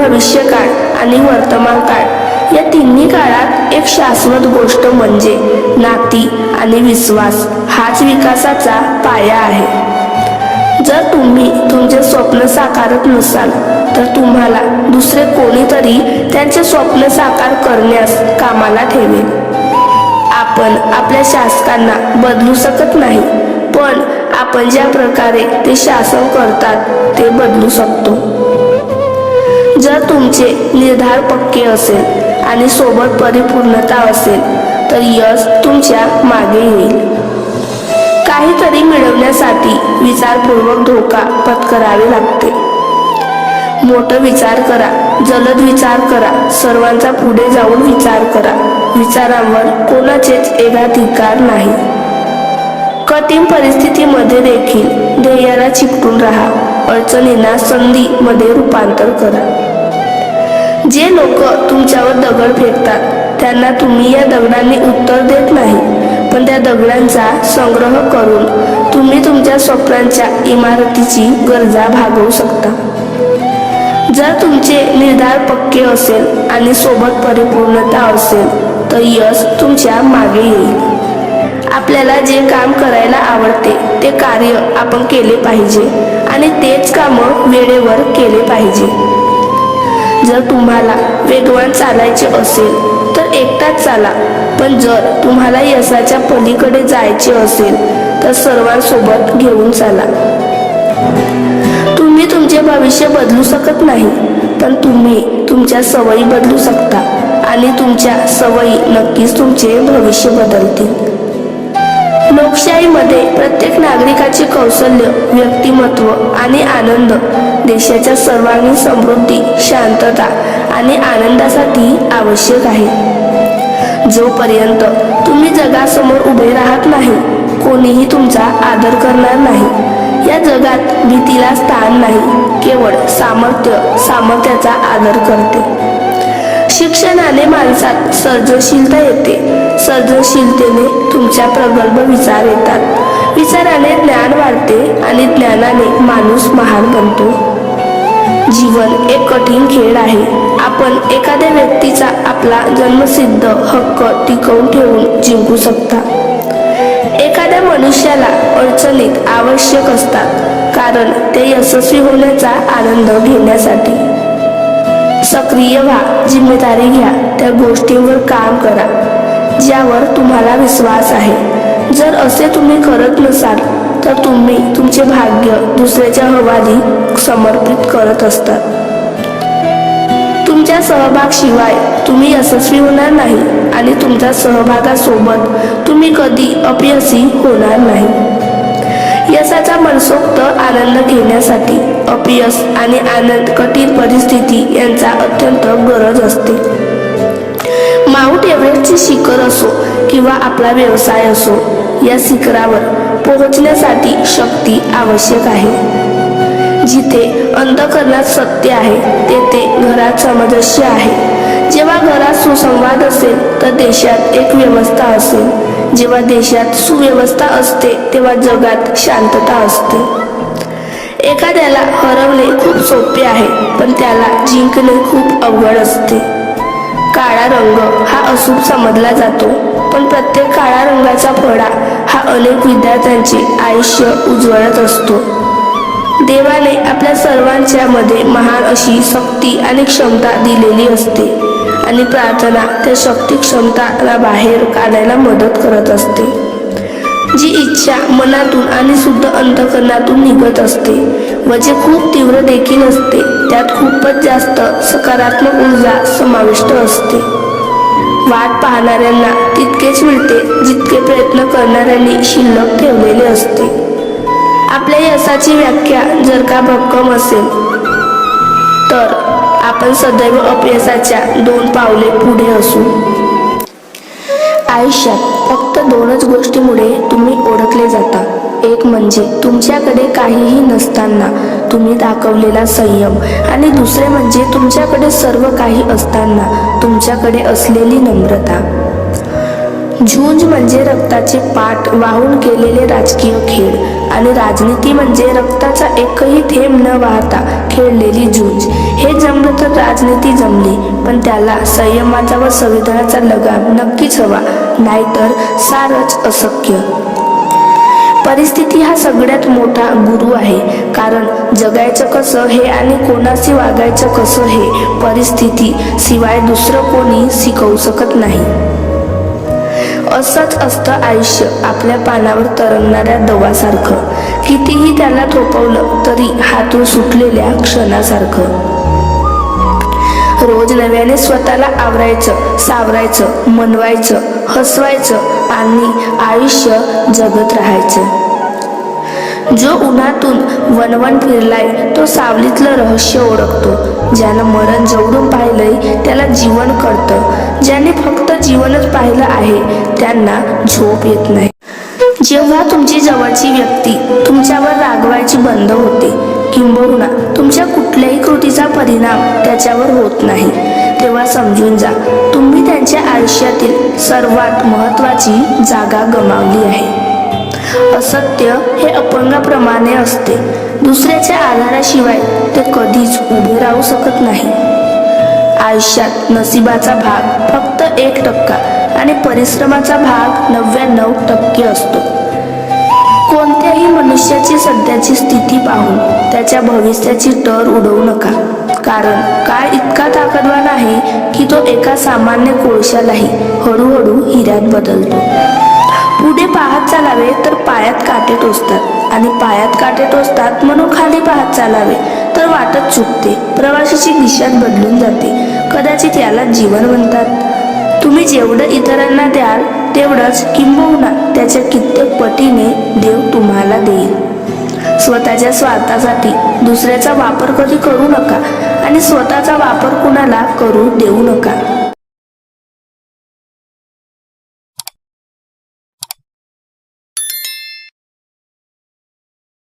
भविष्यकाळ आणि वर्तमान काळ या तिन्ही काळात एक शाश्वत गोष्ट म्हणजे नाती आणि विश्वास हाच विकासाचा पाया आहे. जर तुम्ही तुमचे स्वप्न साकारत नसाल तर तुम्हाला दुसरे कोणीतरी त्यांचे स्वप्न साकार करण्यास कामाला ठेवेल. आपण आपल्या शासकांना बदलू शकत नाही पण आपण ज्या प्रकारे ते शासन करतात ते बदलू शकतो. जर तुमचे निर्धार पक्के असेल आणि सोबत परिपूर्णता असेल तर यश तुमच्या मागे येईल. काहीतरी मिळवण्यासाठी विचारपूर्वक धोका पत्करावे लागते. मोठं विचार करा जलद विचार करा सर्वांचा पुढे जाऊन विचार करा. विचारांवर कोणाचेच एकाधिकार नाही. कठीण परिस्थितीमध्ये देखील ध्येयाला चिपटून राहा. अडचणींना संधीमध्ये रूपांतर करा. जे लोक तुमच्यावर दगड फेकतात त्यांना तुम्ही या दगडांनी उत्तर देत नाही. पण त्या दगडांचा संग्रह करून तुम्ही तुमच्या स्वप्नांच्या इमारतीची गरजा भागवू शकता. जर तुमचे निर्धार पक्के असेल आणि सोबत परिपूर्णता असेल तर यश तुमच्या मागे येईल. आपल्याला जे काम करायला आवडते ते कार्य आपण केले पाहिजे आणि तेच कामं वेळेवर केले पाहिजे. जर तुम्हाला वेगवान चालायचे असेल तर एकटाच चाला. पण जर तुम्हाला यशाच्या पलीकडे जायचे असेल तर सर्वांसोबत घेऊन चाला. तुम्ही तुमचे भविष्य बदलू शकत नाही पण तुम्ही तुमच्या सवयी बदलू शकता आणि तुमच्या सवयी नक्कीच तुमचे भविष्य बदलतील. लोकशाहीमध्ये प्रत्येक नागरिकाचे कौशल्य व्यक्तिमत्व आणि आनंद देशाच्या सर्वांगीण समृद्धी शांतता आणि आनंदासाठी आवश्यक आहे. जोपर्यंत तुम्ही जगासमोर उभे राहत नाही कोणीही तुमचा आदर करणार नाही. या जगात भीतीला स्थान नाही केवळ सामर्थ्य सामर्थ्याचा आदर करते. शिक्षणाने माणसात सर्जनशीलता येते. सर्जनशीलतेने तुमच्या प्रगल्भ विचार येतात. विचाराने ज्ञान वाढते आणि ज्ञानाने माणूस महान बनतो. जीवन एक कठीण खेळ आहे. आपण एखाद्या व्यक्तीचा आपला जन्मसिद्ध हक्क टिकवून ठेवून जिंकू शकता. एखाद्या मनुष्याला अडचणीत आवश्यक असतात कारण ते यशस्वी होण्याचा आनंद घेण्यासाठी. सक्रिय व्हा जिम्मेदारी घ्या त्या गोष्टींवर काम करा ज्यावर तुम्हाला विश्वास आहे. जर असे तुम्ही करत नसाल तर तुम्ही तुमचे भाग्य दुसऱ्याच्या हवाली समर्पित करत असतात. तुमच्या सहभागशिवाय तुम्ही यशस्वी होणार नाही आणि तुमच्या सहभागासोबत तुम्ही कधी अपयशी होणार नाही. यशाचा मनसोक्त आनंद घेण्यासाठी अपयश आणि आनंद कठीण परिस्थिती यांचा अत्यंत गरज असते. माउंट एव्हरेस्टचे शिखर असो किंवा आपला व्यवसाय असो या शिखरावर पोहोचण्यासाठी शक्ती आवश्यक आहे. जिथे अंधकरणात सत्य आहे तेथे घरात सामंजस्य आहे. जेव्हा घरात सुसंवाद असेल तर देशात एक व्यवस्था असेल. जेव्हा देशात सुव्यवस्था असते तेव्हा जगात शांतता असते. एखाद्याला हरवणे खूप सोपे आहे पण त्याला जिंकणे खूप अवघड असते. काळा रंग हा अशुभ समजला जातो पण प्रत्येक काळ्या रंगाचा फळा हा अनेक विद्यार्थ्यांचे आयुष्य उजवळत असतो. देवाने आपल्या सर्वांच्या मध्ये महान अशी शक्ती आणि क्षमता दिलेली असते. आणि प्रार्थना त्या शक्ती क्षमताला बाहेर काढायला मदत करत असते. जी इच्छा मनातून आणि शुद्ध अंतकरणातून निघत असते व जे खूप तीव्र देखील असते त्यात खूपच जास्त सकारात्मक ऊर्जा समाविष्ट असते. वाट पाहणाऱ्यांना तितकेच मिळते जितके प्रयत्न करणाऱ्यांनी शिल्लक ठेवलेले असते. आपल्या यशाची व्याख्या जर का भक्कम असेल तर आपण सदैव अपयशाच्या दोन पावले पुढे असू. आयुष्यात फक्त दोनच गोष्टीमुळे तुम्ही ओळखले जाता. एक म्हणजे तुमच्याकडे काहीही नसताना तुम्ही दाखवलेला संयम आणि दुसरे म्हणजे तुमच्याकडे सर्व काही असताना तुमच्याकडे असलेली नम्रता. झुंज म्हणजे रक्ताचे पाठ वाहून केलेले राजकीय खेळ. आणि राजनीती म्हणजे रक्ताचा एकही थेंब न वाहता खेळलेली झुंज. हे जमलं तर राजनीती जमली पण त्याला संयमाचा व संविधानाचा लगाम नक्कीच हवा नाहीतर सारच अशक्य परिस्थिती हा सगळ्यात मोठा गुरु आहे कारण जगायचं कसं हे आणि कोणाशी वागायचं कसं हे परिस्थिती शिवाय दुसरं कोणी शिकवू शकत नाही. असंच असतं आयुष्य आपल्या पानावर तरंगणाऱ्या दवासारखं. कितीही त्याला थोपवलं तरी हातून सुटलेल्या क्षणासारखं. रोज नव्याने स्वतःला आवरायचं सावरायचं मनवायचं हसवायचं आणि आयुष्य जगत राहायचं. जो उन्हातून वनवन फिरलाय तो सावलीतलं रहस्य ओळखतो. ज्यानं मरण जवळून पाहिलंय त्याला जीवन कळतं. ज्याने फक्त जीवनच पाहिलं आहे त्यांना झोप येत नाही. जेव्हा तुमची जवळची व्यक्ती तुमच्यावर रागवायची बंद होते किंबहुना तुमच्या कुठल्याही कृतीचा परिणाम त्याच्यावर होत नाही. तेव्हा समजून जा तुम्ही त्यांच्या आयुष्यातील सर्वात महत्त्वाची जागा गमावली आहे. असत्य हे अपंगाप्रमाणे असते. दुसऱ्याच्या आधाराशिवाय ते कधीच उभे राहू शकत नाही. आयुष्यात नशिबाचा भाग फक्त एक टक्का आणि परिश्रमाचा भाग नव्याण्णव टक्के असतो. कोणत्याही मनुष्याची सध्याची स्थिती पाहून त्याच्या भविष्याची टर उडवू नका. कारण काळ इतका ताकदवान आहे की तो एका सामान्य कोळशालाही हळूहळू हिऱ्यात बदलतो. ते पाहत चालावे तर पायात काटे टोचतात. आणि पायात काटे टोचतात म्हणून खाली पाहत चालावे तर वाटत चुकते. प्रवाशाची दिशाच बदलून जाते. कदाचित याला जीवन म्हणतात. तुम्ही जेवढं इतरांना द्याल तेवढंच किंबहुना त्याच्या कित्येक पटीने देव तुम्हाला देईल. स्वतःच्या स्वार्थासाठी दुसऱ्याचा वापर कधी करू नका आणि स्वतःचा वापर कुणाला करू देऊ नका.